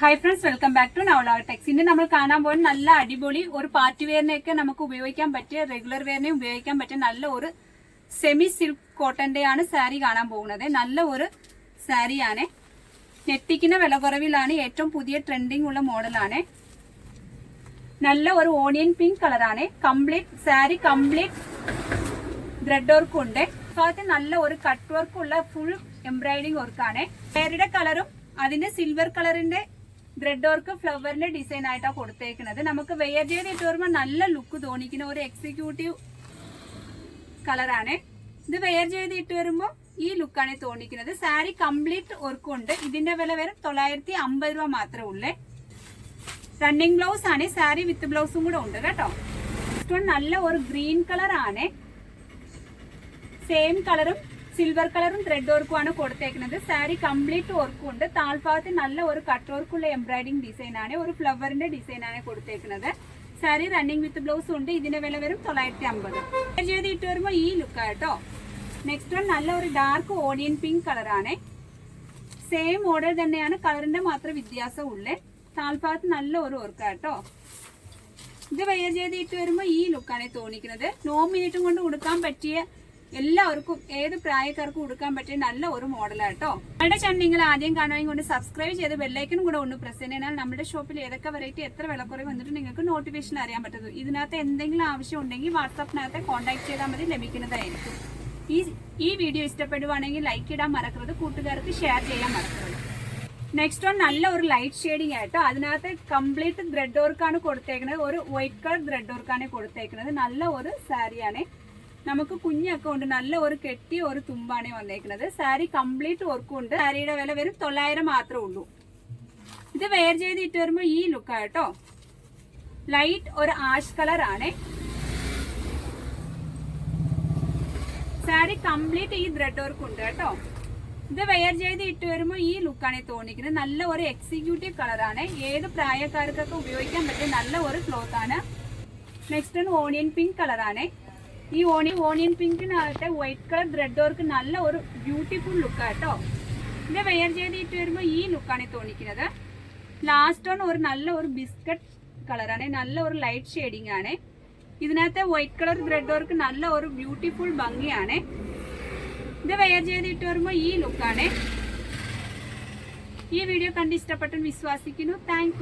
Hi friends welcome back to Navala techs ഇന്ന് നമ്മൾ കാണാൻ പോകുന്ന നല്ല അടിപൊളി ഒരു പാർട്ടി വെയറിനെയൊക്കെ നമുക്ക് ഉപയോഗിക്കാൻ പറ്റിയ റെഗുലർ വെയറിനെ ഉപയോഗിക്കാൻ പറ്റിയ നല്ല ഒരു സെമി സിൽക്ക് കോട്ടന്റെ ആണ് സാരി കാണാൻ പോകുന്നത്. നല്ല ഒരു സാരിയാണ് നെറ്റിക്കുന്ന വില കുറവിലാണ് ഏറ്റവും പുതിയ ട്രെൻഡിങ് ഉള്ള മോഡലാണ് നല്ല ഒരു ഓണിയൻ പിങ്ക് കളറാണ് complete sari complete thread work ഉണ്ട്. ഭാഗത്ത് നല്ല ഒരു കട്ട് വർക്ക് ഉള്ള ഫുൾ എംബ്രോയിഡിംഗ് വർക്കാണ് പേരുടെ കളറും അതിന്റെ സിൽവർ കളറിന്റെ ത്രെഡ് വർക്ക് ഫ്ലവറിന്റെ ഡിസൈൻ ആയിട്ടാണ് കൊടുത്തേക്കുന്നത് നമുക്ക് വെയർ ചെയ്ത് ഇട്ട് വരുമ്പോൾ നല്ല ലുക്ക് തോന്നിക്കുന്ന ഒരു എക്സിക്യൂട്ടീവ് കളറാണ് ഇത് വെയർ ചെയ്ത് ഇട്ട് വരുമ്പോൾ ഈ ലുക്കാണ് തോന്നിക്കുന്നത് സാരി കംപ്ലീറ്റ് വർക്കും ഉണ്ട്. ഇതിന്റെ വില വരും തൊള്ളായിരത്തി അമ്പത് രൂപ മാത്രമേ ഉള്ളേ. റണ്ണിങ് ബ്ലൗസ് ആണ്. സാരി വിത്ത് ബ്ലൗസും കൂടെ ഉണ്ട് കേട്ടോ. നല്ല ഒരു ഗ്രീൻ കളർ ആണ്. സെയിം കളറും സിൽവർ കളറും ത്രെഡ് വർക്കും ആണ് കൊടുത്തേക്കുന്നത്. സാരി കംപ്ലീറ്റ് വർക്കും ഉണ്ട്. താൽഭാഗത്ത് നല്ല ഒരു കട്ട് വർക്കുള്ള എംബ്രോയിഡിംഗ് ഡിസൈൻ ആണ്. ഒരു ഫ്ലവറിന്റെ ഡിസൈൻ ആണ് കൊടുത്തേക്കുന്നത്. സാരി റണ്ണിംഗ് വിത്ത് ബ്ലൗസ് ഉണ്ട്. ഇതിന്റെ വില വരും തൊള്ളായിരത്തി അമ്പത് ചെയ്ത് ഇട്ട് വരുമ്പോൾ ഈ ലുക്ക് കേട്ടോ. നെക്സ്റ്റ് വൺ നല്ല ഒരു ഡാർക്ക് ഓണിയൻ പിങ്ക് കളറാണ് സെയിം മോഡൽ തന്നെയാണ്. കളറിന്റെ മാത്രം വ്യത്യാസം ഉള്ളേ. താൽഭാഗത്ത് നല്ല ഒരു വർക്ക് കേട്ടോ. ഇത് വെയർ ചെയ്ത് ഇട്ട് വരുമ്പോൾ ഈ ലുക്കാണ് തോന്നിക്കുന്നത്. നോ മിനിറ്റും കൊണ്ട് കൊടുക്കാൻ പറ്റിയ എല്ലാവർക്കും ഏത് പ്രായക്കാർക്കും ഉടുക്കാൻ പറ്റിയ നല്ല ഒരു മോഡലാട്ടോ നമ്മുടെ ചാനൽ നിങ്ങൾ ആദ്യം കാണുവാൻ കൊണ്ട് സബ്സ്ക്രൈബ് ചെയ്ത് ബെല്ലൈക്കനും കൂടെ ഒന്ന് പ്രസ് ചെയ്യണം. നമ്മുടെ ഷോപ്പിൽ ഏതൊക്കെ വെറൈറ്റി എത്ര വിലക്കുറവ് വന്നിട്ട് നിങ്ങൾക്ക് നോട്ടിഫിക്കേഷൻ അറിയാൻ പറ്റുന്നു ഇതിനകത്ത് എന്തെങ്കിലും ആവശ്യം ഉണ്ടെങ്കിൽ വാട്സാപ്പിനകത്ത് കോൺടാക്ട് ചെയ്താൽ മതി ലഭിക്കുന്നതായിരിക്കും. ഈ ഈ വീഡിയോ ഇഷ്ടപ്പെടുവാണെങ്കിൽ ലൈക്ക് ഇടാൻ മറക്കരുത് കൂട്ടുകാർക്ക് ഷെയർ ചെയ്യാൻ മറക്കരുത്. നെക്സ്റ്റ് വൺ നല്ല ഒരു ലൈറ്റ് ഷെയ്ഡിങ് ആയിട്ടോ അതിനകത്ത് കംപ്ലീറ്റ് ത്രെഡ് വർക്കാണ് കൊടുത്തേക്കുന്നത് ഒരു വൈറ്റ് കളർ ത്രെഡ് വർക്കാണ് കൊടുത്തേക്കുന്നത് നല്ല ഒരു സാരിയാണ്. നമുക്ക് കുഞ്ഞൊക്കെ ഉണ്ട് നല്ല ഒരു കെട്ടിയ ഒരു തുമ്പാണ് വന്നേക്കുന്നത് സാരി കംപ്ലീറ്റ് വർക്കും ഉണ്ട്. സാരിയുടെ വില വരും തൊള്ളായിരം മാത്രമേ ഉള്ളൂ. ഇത് വെയർ ചെയ്ത് ഇട്ട് വരുമ്പോൾ ഈ ലുക്കാട്ടോ ലൈറ്റ് ഒരു ആഷ് കളർ ആണ്. സാരി കംപ്ലീറ്റ് ഈ ത്രെഡ് വർക്ക് ഉണ്ട് കേട്ടോ. ഇത് വെയർ ചെയ്ത് ഇട്ട് വരുമ്പോൾ ഈ ലുക്കാണ് തോന്നിക്കുന്നത് നല്ല ഒരു എക്സിക്യൂട്ടീവ് കളറാണ് ഏത് പ്രായക്കാർക്കൊക്കെ ഉപയോഗിക്കാൻ പറ്റിയ നല്ല ഒരു ക്ലോത്ത് ആണ്. നെക്സ്റ്റ് ഓണിയൻ പിങ്ക് കളറാണ് ഈ ഓണിയൻ ഓണിയൻ പിങ്കിനകത്തെ വൈറ്റ് കളർ ത്രെഡ് വർക്ക് നല്ല ഒരു ബ്യൂട്ടിഫുൾ ലുക്കാട്ടോ ഇത് വെയർ ചെയ്തിട്ട് വരുമ്പോൾ ഈ ലുക്കാണ് തോന്നിക്കുന്നത്. ലാസ്റ്റ് ഓൺ ഒരു നല്ല ഒരു ബിസ്ക്കറ്റ് കളറാണ് നല്ല ഒരു ലൈറ്റ് ഷെയ്ഡിങ് ആണ്. ഇതിനകത്തെ വൈറ്റ് കളർ ത്രെഡ് വർക്ക് നല്ല ഒരു ബ്യൂട്ടിഫുൾ ഭംഗിയാണ് ഇത് വെയർ ചെയ്തിട്ട് വരുമ്പോൾ ഈ ലുക്കാണ് ഈ വീഡിയോ കണ്ട് ഇഷ്ടപ്പെട്ടെന്ന് വിശ്വസിക്കുന്നു. താങ്ക്